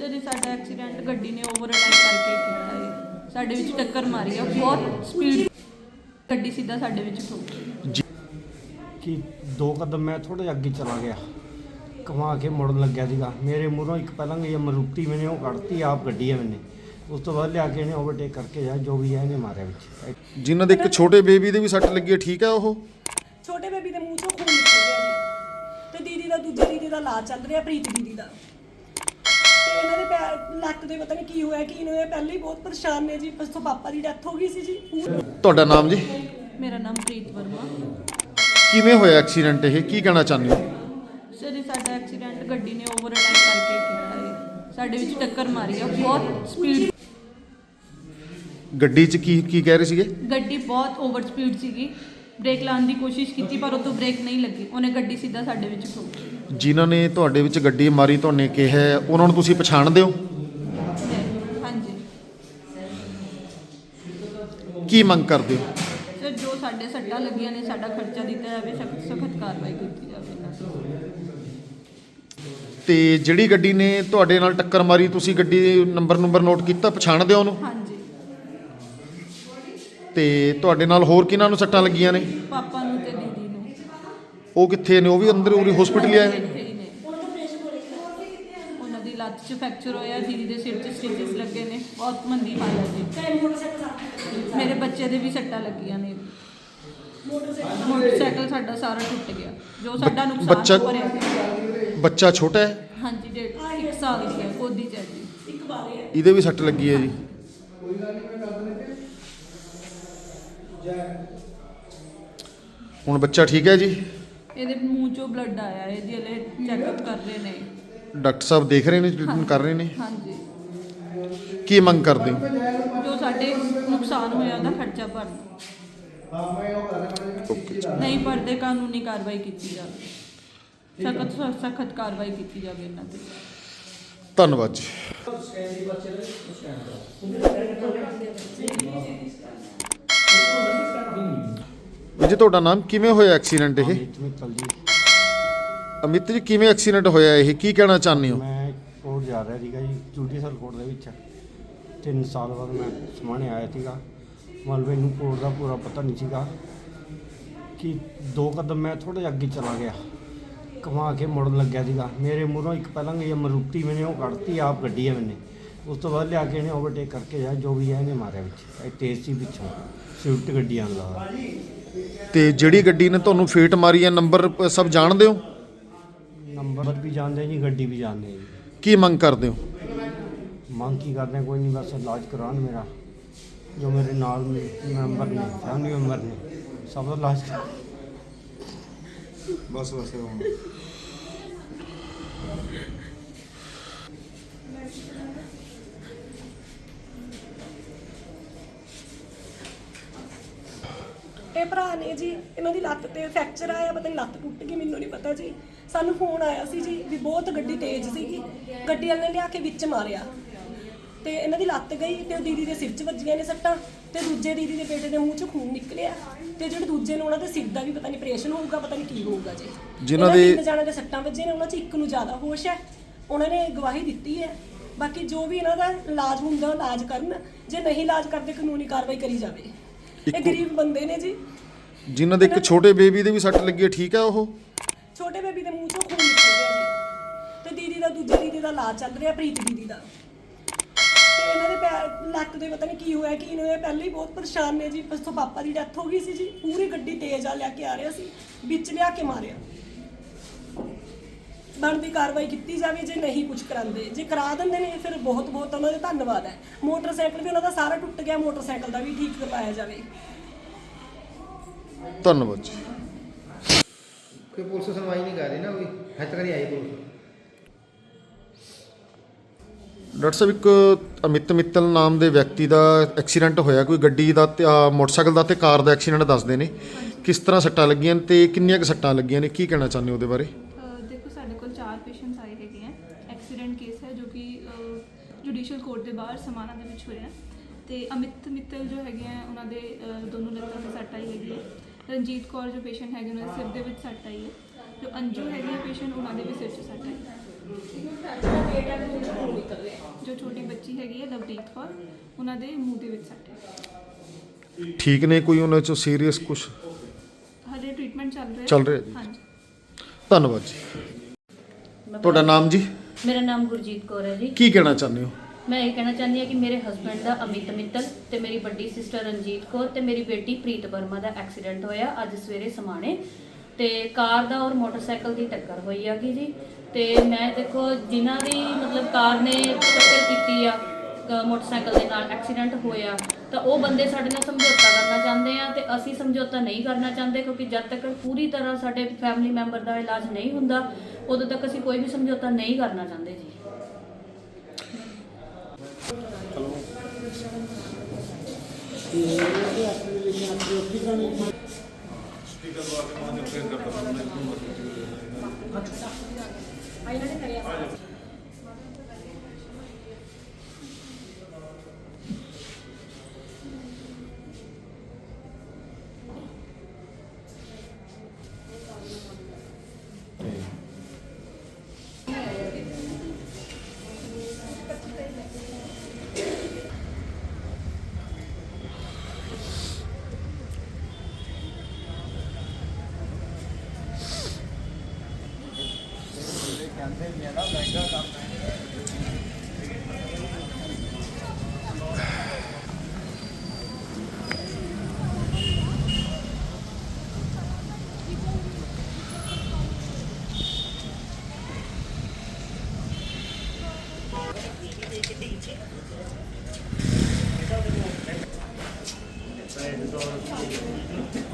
ਇਹ ਸਾਡਾ ਐਕਸੀਡੈਂਟ ਗੱਡੀ ਨੇ ਓਵਰ ਅਟੈਕ ਕਰਕੇ ਕੀਤਾ ਹੈ ਸਾਡੇ ਵਿੱਚ ਟੱਕਰ ਮਾਰੀ ਹੈ ਬਹੁਤ ਸਪੀਡ ਗੱਡੀ ਸਿੱਧਾ ਸਾਡੇ ਵਿੱਚ ਠੋਕ ਗਈ। ਕਿ ਦੋ ਕਦਮ ਮੈਂ ਥੋੜਾ ਜਿਹਾ ਅੱਗੇ ਚਲਾ ਗਿਆ। ਕਮਾ ਕੇ ਮੁੜਨ ਲੱਗਿਆ ਸੀਗਾ। ਮੇਰੇ ਮੂਹਰੋਂ ਇੱਕ ਪਹਿਲਾਂ ਗਈ ਮਰੂਤੀ ਮੈਨੇ ਉਹ ਕੱਢਤੀ ਆਪ ਗੱਡੀ ਹੈ ਮੈਨੇ। ਉਸ ਤੋਂ ਬਾਅਦ ਲਿਆ ਕੇ ਇਹਨੇ ਓਵਰਟੇਕ ਕਰਕੇ ਜਾ ਜੋ ਵੀ ਹੈ ਇਹਨੇ ਮਾਰਿਆ ਵਿੱਚ। ਜਿਨ੍ਹਾਂ ਦੇ ਇੱਕ ਛੋਟੇ ਬੇਬੀ ਦੇ ਵੀ ਸੱਟ ਲੱਗੀ ਹੈ ਠੀਕ ਹੈ ਉਹ? ਛੋਟੇ ਬੇਬੀ ਦੇ ਮੂੰਹ ਚੋਂ ਖੂਨ ਨਿਕਲ ਗਿਆ ਜੀ। ਤੇ ਦੀਦੀ ਦਾ ਦੂਜੇ ਦੀਦੀ ਦਾ ਇਲਾਜ ਚੱਲ ਰਿਹਾ ਪ੍ਰੀਤ ਦੀਦੀ ਦਾ। ਇਹਨਾਂ ਦੇ ਪੈਰ ਲੱਕ ਦੇ ਪਤਾ ਨਹੀਂ ਕੀ ਹੋਇਆ ਕੀ ਨਹੀਂ ਹੋਇਆ ਪਹਿਲੇ ਹੀ ਬਹੁਤ ਪਰੇਸ਼ਾਨ ਨੇ ਜੀ ਬਸ ਤੋਂ ਪਾਪਾ ਦੀ ਡੈਥ ਹੋ ਗਈ ਸੀ ਜੀ। ਤੁਹਾਡਾ ਨਾਮ ਜੀ? ਮੇਰਾ ਨਾਮ ਪ੍ਰੀਤ ਵਰਮਾ। ਕਿਵੇਂ ਹੋਇਆ ਐਕਸੀਡੈਂਟ ਇਹ? ਕੀ ਕਹਿਣਾ ਚਾਹੁੰਦੇ ਹੋ? ਸਰ ਇਹ ਸਾਡਾ ਐਕਸੀਡੈਂਟ ਗੱਡੀ ਨੇ ਓਵਰ ਅਟੈਕ ਕਰਕੇ ਕੀਤਾ ਹੈ। ਸਾਡੇ ਵਿੱਚ ਟੱਕਰ ਮਾਰੀ ਹੈ ਬਹੁਤ ਸਪੀਡ ਗੱਡੀ 'ਚ ਕੀ ਕੀ ਕਹਿ ਰਹੇ ਸੀਗੇ? ਗੱਡੀ ਬਹੁਤ ਓਵਰ ਸਪੀਡ ਸੀਗੀ। ਬ੍ਰੇਕ ਲਾਉਣ ਦੀ ਕੋਸ਼ਿਸ਼ ਕੀਤੀ ਪਰ ਉਹ ਤੋਂ ਬ੍ਰੇਕ ਨਹੀਂ ਲੱਗੀ। ਉਹਨੇ ਗੱਡੀ ਸਿੱਧਾ ਸਾਡੇ ਵਿੱਚ ਠੋਕ ਜਿਨ੍ਹਾਂ ਨੇ ਤੁਹਾਡੇ ਵਿੱਚ ਗੱਡੀ ਮਾਰੀ ਤੁਹਾਨੇ ਕਿਹਾ ਹੈ, ਉਹਨਾਂ ਨੂੰ ਤੁਸੀਂ ਪਛਾਣਦੇ ਹੋ? ਹਾਂਜੀ। ਕੀ ਮੰਗ ਕਰਦੇ ਹੋ? ਸਰ ਜੋ ਸਾਡੇ ਸੱਟਾਂ ਲੱਗੀਆਂ ਨੇ ਸਾਡਾ ਖਰਚਾ ਦਿੱਤਾ ਜਾਵੇ ਸਖਤ ਸਖਤ ਕਾਰਵਾਈ ਕੀਤੀ ਜਾਵੇ। ਇਹਨਾਂ ਤੇ ਤੇ ਜਿਹੜੀ ਗੱਡੀ ਨੇ ਤੁਹਾਡੇ ਨਾਲ ਟੱਕਰ ਮਾਰੀ ਤੁਸੀਂ ਗੱਡੀ ਨੰਬਰ ਨੰਬਰ ਨੋਟ ਕੀਤਾ ਪਛਾਣਦੇ ਹੋ ਉਹਨੂੰ? ਹਾਂਜੀ। ਤੇ ਤੁਹਾਡੇ ਨਾਲ ਹੋਰ ਕਿਹਨਾਂ ਨੂੰ ਸੱਟਾਂ ਲੱਗੀਆਂ ਨੇ? ਪਾਪਾ ਨੂੰ ਤੇ ਦੀਦੀ ਨੂੰ। ਉਹ ਕਿੱਥੇ ਨੇ? ਉਹ ਵੀ ਅੰਦਰ ਉਰੀ ਹਸਪੀਟਲ ਆਏ ਇੱਥੇ ਹੀ ਨੇ। ਉਹਨਾਂ ਦੀ ਲੱਤ 'ਚ ਫ੍ਰੈਕਚਰ ਹੋਇਆ ਦੀਦੀ ਦੇ ਸਿਰ 'ਚ ਸਟਿਚਸ ਲੱਗੇ ਨੇ। ਬਹੁਤ ਮੰਦੀ ਹਾਲਤ ਹੈ ਮੇਰੇ ਬੱਚੇ ਦੇ ਵੀ ਸੱਟਾਂ ਲੱਗੀਆਂ ਨੇ। ਮੋਟਰਸਾਈਕਲ ਸਾਡਾ ਸਾਰਾ ਟੁੱਟ ਗਿਆ। ਜੋ ਸਾਡਾ ਬੱਚਾ- ਨੁਕਸਾਨ ਹੋ ਰਿਹਾ ਬੱਚਾ ਛੋਟਾ ਹੈ? ਹਾਂਜੀ ਡੇਢ ਇੱਕ ਸਾਲ ਦੀ ਹੈ ਗੋਦੀ 'ਚ ਹੈ ਜੀ। ਇਹਦੇ ਵੀ ਸੱਟ ਲੱਗੀ ਹੈ ਜੀ। ਹੁਣ ਬੱਚਾ ਠੀਕ ਹੈ ਜੀ? ਇਹਦੇ ਮੂੰਹ 'ਚੋਂ ਬਲੱਡ ਆਇਆ ਹੈ ਇਹਦੀ ਹਲੇ ਚੈੱਕਅਪ ਕਰ ਰਹੇ ਨੇ। ਡਾਕਟਰ ਸਾਹਿਬ ਦੇਖ ਰਹੇ ਨੇ ਟ੍ਰੀਟਮੈਂਟ ਕਰ ਰਹੇ ਨੇ? ਹਾਂਜੀ। ਕੀ ਮੰਗ ਕਰਦੇ ਹੋ? ਜੋ ਸਾਡੇ ਨੁਕਸਾਨ ਹੋਇਆ ਉਹਦਾ ਖਰਚਾ ਭਰਨ। ਨਹੀਂ ਭਰਦੇ ਕਾਨੂੰਨੀ ਕਾਰਵਾਈ ਕੀਤੀ ਜਾਵੇ। ਸਖਤ ਸਖਤ ਕਾਰਵਾਈ ਕੀਤੀ ਜਾਵੇ ਇਹਨਾਂ ਤੇ। ਧੰਨਵਾਦ ਜੀ। ਜੀ ਤੁਹਾਡਾ ਨਾਮ ਕਿਵੇਂ ਹੋਇਆ ਐਕਸੀਡੈਂਟ ਇਹ? ਅਮਿਤ ਮਿੱਤਲ ਜੀ। ਅਮਿਤ ਜੀ ਕਿਵੇਂ ਐਕਸੀਡੈਂਟ ਹੋਇਆ ਇਹ? ਕੀ ਕਹਿਣਾ ਚਾਹੁੰਦੇ ਹੋ? ਮੈਂ ਕੋਰਟ ਜਾ ਰਿਹਾ ਸੀਗਾ ਜੀ ਜੁਡੀਸ਼ਲ ਕੋਰਟ ਦੇ ਵਿੱਚ। ਤਿੰਨ ਸਾਲ ਬਾਅਦ ਮੈਂ ਸਮਾਣੇ ਆਇਆ ਸੀਗਾ। ਮਤਲਬ ਮੈਨੂੰ ਕੋਰਟ ਦਾ ਪੂਰਾ ਪਤਾ ਨਹੀਂ ਸੀਗਾ ਕਿ ਦੋ ਕਦਮ ਮੈਂ ਥੋੜਾ ਜਿਹਾ ਅੱਗੇ ਚਲਾ ਗਿਆ। ਕਮਾ ਕੇ ਮੁੜਨ ਲੱਗਿਆ ਸੀਗਾ। ਮੇਰੇ ਮੂਹਰੋਂ ਇੱਕ ਪਹਿਲਾਂ ਗਈ ਮਰੂਤੀ ਮੈਨੇ ਉਹ ਕੱਢਤੀ ਆਪ ਗੱਡੀ ਹੈ ਮੈਨੇ। ਉਸ ਤੋਂ ਬਾਅਦ ਲਿਆ ਕੇ ਇਹਨੇ ਓਵਰਟੇਕ ਕਰਕੇ ਜਾ ਜੋ ਵੀ ਹੈ ਇਹਨੇ ਮਾਰਿਆ ਵਿੱਚ। ਇਹ ਤੇਜ਼ ਸੀ ਪਿੱਛੋਂ। ਸਵਿਫਟ ਗੱਡੀ ਆਉਂਦਾ ਤੇ ਜਿਹੜੀ ਗੱਡੀ ਨੇ ਤੁਹਾਨੂੰ ਫੇਟ ਮਾਰੀ ਹੈ ਨੰਬਰ ਸਭ ਜਾਣਦੇ ਹੋ? ਨੰਬਰ ਵੀ ਜਾਣਦੇ ਜੀ ਗੱਡੀ ਵੀ ਜਾਣਦੇ ਜੀ। ਕੀ ਮੰਗ ਕਰਦੇ ਹੋ? ਮੰਗ ਕੀ ਕਰਦੇ ਕੋਈ ਨਹੀਂ ਬਸ ਇਲਾਜ ਕਰਾਉਣ ਮੇਰਾ। ਜੋ ਮੇਰੇ ਨਾਲ ਮੈਂਬਰ ਨੇ ਫੈਮਿਲੀ ਮੈਂਬਰ ਨੇ ਸਭ ਦਾ ਇਲਾਜ ਕਰਾ ਬਸ ਬਸ ਹੁਣ ਇਹ ਭਰਾ ਨੇ ਜੀ ਇਹਨਾਂ ਦੀ ਲੱਤ ਤੇ ਫ੍ਰੈਕਚਰ ਆਇਆ ਪਤਾ ਨਹੀਂ ਲੱਤ ਟੁੱਟ ਗਈ ਮੈਨੂੰ ਨਹੀਂ ਪਤਾ ਜੀ। ਸਾਨੂੰ ਫੋਨ ਆਇਆ ਸੀ ਜੀ ਵੀ ਬਹੁਤ ਗੱਡੀ ਤੇਜ਼ ਸੀਗੀ। ਗੱਡੀ ਵਾਲੇ ਨੇ ਲਿਆ ਕੇ ਵਿੱਚ ਮਾਰਿਆ। ਤੇ ਇਹਨਾਂ ਦੀ ਲੱਤ ਗਈ ਤੇ ਉਹ ਦੀਦੀ ਦੇ ਸਿਰ 'ਚ ਵੱਜੀਆਂ ਨੇ ਸੱਟਾਂ ਤੇ ਦੂਜੇ ਦੀਦੀ ਦੇ ਬੇਟੇ ਦੇ ਮੂੰਹ 'ਚ ਖੂਨ ਨਿਕਲਿਆ ਤੇ ਜਿਹੜੇ ਦੂਜੇ ਨੇ ਉਹਨਾਂ ਦੇ ਸਿਰ ਦਾ ਵੀ ਪਤਾ ਨਹੀਂ ਆਪਰੇਸ਼ਨ ਹੋਊਗਾ ਪਤਾ ਨਹੀਂ ਕੀ ਹੋਊਗਾ ਜੀ। ਜਿਨ੍ਹਾਂ ਦੇ- ਤਿੰਨ ਜਣਾਂ ਦੇ ਸੱਟਾਂ ਵੱਜੀਆਂ ਨੇ ਉਹਨਾਂ 'ਚ ਇੱਕ ਨੂੰ ਜ਼ਿਆਦਾ ਹੋਸ਼ ਹੈ ਉਹਨਾਂ ਨੇ ਗਵਾਹੀ ਦਿੱਤੀ ਹੈ। ਬਾਕੀ ਜੋ ਵੀ ਇਹਨਾਂ ਦਾ ਇਲਾਜ ਹੁੰਦਾ ਉਹ ਇਲਾਜ ਕਰਨ ਜੇ ਨਹੀਂ ਇਲਾਜ ਕਰਦੇ ਕਾਨੂੰਨੀ ਕਾਰਵਾਈ ਕਰੀ ਜਾਵੇ। ਇਹ ਗਰੀਬ ਬੰਦੇ ਨੇ ਜੀ। ਜਿਨ੍ਹਾਂ ਦੇ ਇੱਕ ਛੋਟੇ ਬੇਬੀ ਦੇ ਵੀ ਸੱਟ ਲੱਗੀ ਹੈ ਠੀਕ ਹੈ ਉਹ? ਛੋਟੇ ਬੇਬੀ ਦੇ ਮੂੰਹ ਚੋਂ ਖੂਨ ਨਿਕਲ ਗਿਆ ਜੀ। ਤੇ ਦੀਦੀ ਦਾ ਦੂਜੇ ਦੀਦੀ ਦਾ ਇਲਾਜ ਚੱਲ ਰਿਹਾ ਪ੍ਰੀਤ ਦੀਦੀ ਦਾ। ਤੇ ਇਹਨਾਂ ਦੇ ਪੈਰ ਲੱਕ ਦੇ ਪਤਾ ਨਹੀਂ ਕੀ ਹੋਇਆ ਕੀ ਨਹੀਂ ਹੋਇਆ ਪਹਿਲੇ ਹੀ ਬਹੁਤ ਪਰੇਸ਼ਾਨ ਨੇ ਜੀ। ਤੋਂ ਪਾਪਾ ਦੀ ਡੈਥ ਹੋ ਗਈ ਸੀ ਜੀ। ਪੂਰੀ ਗੱਡੀ ਤੇਜ਼ ਆ ਲਿਆ ਕੇ ਆ ਰਿਹਾ ਸੀ। ਵਿੱਚ ਲਿਆ ਕੇ ਮਾਰਿਆ। ਬਣਦੀ ਕਾਰਵਾਈ ਕੀਤੀ ਜਾਵੇ ਜੇ ਨਹੀਂ ਕੁਝ ਕਰਾਉਂਦੇ ਜੇ ਕਰਾ ਦਿੰਦੇ ਨੇ ਫਿਰ ਬਹੁਤ ਬਹੁਤ ਉਹਨਾਂ ਦਾ ਧੰਨਵਾਦ ਹੈ। ਮੋਟਰਸਾਈਕਲ ਵੀ ਉਹਨਾਂ ਦਾ ਸਾਰਾ ਟੁੱਟ ਗਿਆ ਮੋਟਰਸਾਈਕਲ ਦਾ ਵੀ ਠੀਕ ਕਰਵਾਇਆ ਜਾਵੇ। ਧੰਨਵਾਦ ਜੀ। ਕੋਈ ਪੁਲਿਸ ਸੁਣਵਾਈ ਨਹੀਂ ਕਰ ਰਹੀ ਨਾ ਕੋਈ? ਤੱਕ ਨਹੀਂ ਆਈ ਪੁਲਿਸ। ਡਾਕਟਰ ਸਾਹਿਬ ਇੱਕ ਅਮਿਤ ਮਿੱਤਲ ਨਾਮ ਦੇ ਵਿਅਕਤੀ ਦਾ ਐਕਸੀਡੈਂਟ ਹੋਇਆ। ਕੋਈ ਗੱਡੀ ਦਾ ਤੇ ਆਹ ਮੋਟਰਸਾਈਕਲ ਦਾ ਤੇ ਕਾਰ ਦਾ ਐਕਸੀਡੈਂਟ ਦੱਸਦੇ ਨੇ। ਕਿਸ ਤਰ੍ਹਾਂ ਸੱਟਾਂ ਲੱਗੀਆਂ ਨੇ ਤੇ ਕਿੰਨੀਆਂ ਕੁ ਸੱਟਾਂ ਲੱਗੀਆਂ ਨੇ? ਕੀ ਕਹਿਣਾ ਚਾਹੁੰਦੇ ਹੋ ਉਹਦੇ ਬਾਰੇ? ਪੇਸ਼ੈਂਟਸ ਆਏ ਹੈਗੇ ਹੈ ਐਕਸੀਡੈਂਟ ਕੇਸ ਹੈ ਜੋ ਕਿ ਜੁਡੀਸ਼ੀਅਲ ਕੋਰਟ ਦੇ ਬਾਹਰ ਸਮਾਣਾ ਦੇ ਵਿੱਚ ਹੋਇਆ। ਤੇ ਅਮਿਤ ਮਿੱਤਲ ਜੋ ਹੈਗੇ ਹੈ ਉਹਨਾਂ ਦੇ ਦੋਨੋਂ ਲੱਤਾਂ 'ਤੇ ਸੱਟ ਆਈ ਹੈਗੀ ਹੈ। ਰਣਜੀਤ ਕੌਰ ਜੋ ਪੇਸ਼ੈਂਟ ਹੈਗੇ ਉਹਨਾਂ ਦੇ ਸਿਰ ਦੇ ਵਿੱਚ ਸੱਟ ਆਈ ਹੈ। ਜੋ ਅੰਜੂ ਹੈਗੀ ਹੈ ਪੇਸ਼ੈਂਟ ਉਹਨਾਂ ਦੇ ਵੀ ਸਿਰ 'ਚ ਸੱਟ ਆਈ ਜੋ ਛੋਟੀ ਬੱਚੀ ਹੈਗੀ ਹੈ ਲਵਪ੍ਰੀਤ ਕੌਰ ਉਹਨਾਂ ਦੇ ਮੂੰਹ ਦੇ ਵਿੱਚ ਸੱਟ ਹੈ। ਠੀਕ ਨੇ ਕੋਈ ਉਹਨਾਂ ਚੋਂ ਸੀਰੀਅਸ ਕੁਝ ਹਲੇ ਟ੍ਰੀਟਮੈਂਟ ਚੱਲ ਰਿਹਾ ਚੱਲ ਰਿਹਾ ਜੀ। ਹਾਂਜੀ। ਧੰਨਵਾਦ ਜੀ। ਤੁਹਾਡਾ ਨਾਮ ਜੀ? ਮੇਰਾ ਨਾਮ ਗੁਰਜੀਤ ਕੌਰ ਹੈ ਜੀ। ਕੀ ਕਹਿਣਾ ਚਾਹੁੰਦੇ ਹੋ? ਮੈਂ ਇਹ ਕਹਿਣਾ ਚਾਹੁੰਦੀ ਹਾਂ ਕਿ ਮੇਰੇ ਹਸਬੰਡ ਦਾ ਅਮਿਤ ਮਿੱਤਲ ਤੇ ਮੇਰੀ ਵੱਡੀ ਸਿਸਟਰ ਰਣਜੀਤ ਕੌਰ ਤੇ ਮੇਰੀ ਬੇਟੀ ਪ੍ਰੀਤ ਵਰਮਾ ਦਾ ਐਕਸੀਡੈਂਟ ਹੋਇਆ ਅੱਜ ਸਵੇਰੇ ਸਮਾਣੇ। ਤੇ ਕਾਰ ਦਾ ਔਰ ਮੋਟਰਸਾਈਕਲ ਦੀ ਟੱਕਰ ਹੋਈ ਹੈਗੀ ਜੀ। ਤੇ ਮੈਂ ਦੇਖੋ ਜਿਨ੍ਹਾਂ ਦੀ ਮਤਲਬ ਕਾਰ ਨੇ ਟੱਕਰ ਕੀਤੀ ਆ ਅ, ਮੋਟਰਸਾਈਕਲ ਦੇ ਨਾਲ ਐਕਸੀਡੈਂਟ ਹੋਇਆ ਤਾਂ ਉਹ ਬੰਦੇ ਸਾਡੇ ਨਾਲ ਸਮਝੌਤਾ ਕਰਨਾ ਚਾਹੁੰਦੇ ਆ ਤੇ ਅਸੀਂ ਸਮਝੌਤਾ ਨਹੀਂ ਕਰਨਾ ਚਾਹੁੰਦੇ ਕਿਉਂਕਿ ਜਦ ਤੱਕ ਪੂਰੀ ਤਰ੍ਹਾਂ ਸਾਡੇ ਫੈਮਿਲੀ ਮੈਂਬਰ ਦਾ ਇਲਾਜ ਨਹੀਂ ਹੁੰਦਾ, ਉਦੋਂ ਤੱਕ ਅਸੀਂ ਕੋਈ ਵੀ ਸਮਝੌਤਾ ਨਹੀਂ ਕਰਨਾ ਚਾਹੁੰਦੇ ਜੀ। ਸਪੀਕਰ ਵਾਸਤੇ ਮਾਨ ਜੀ 李姐，我叫。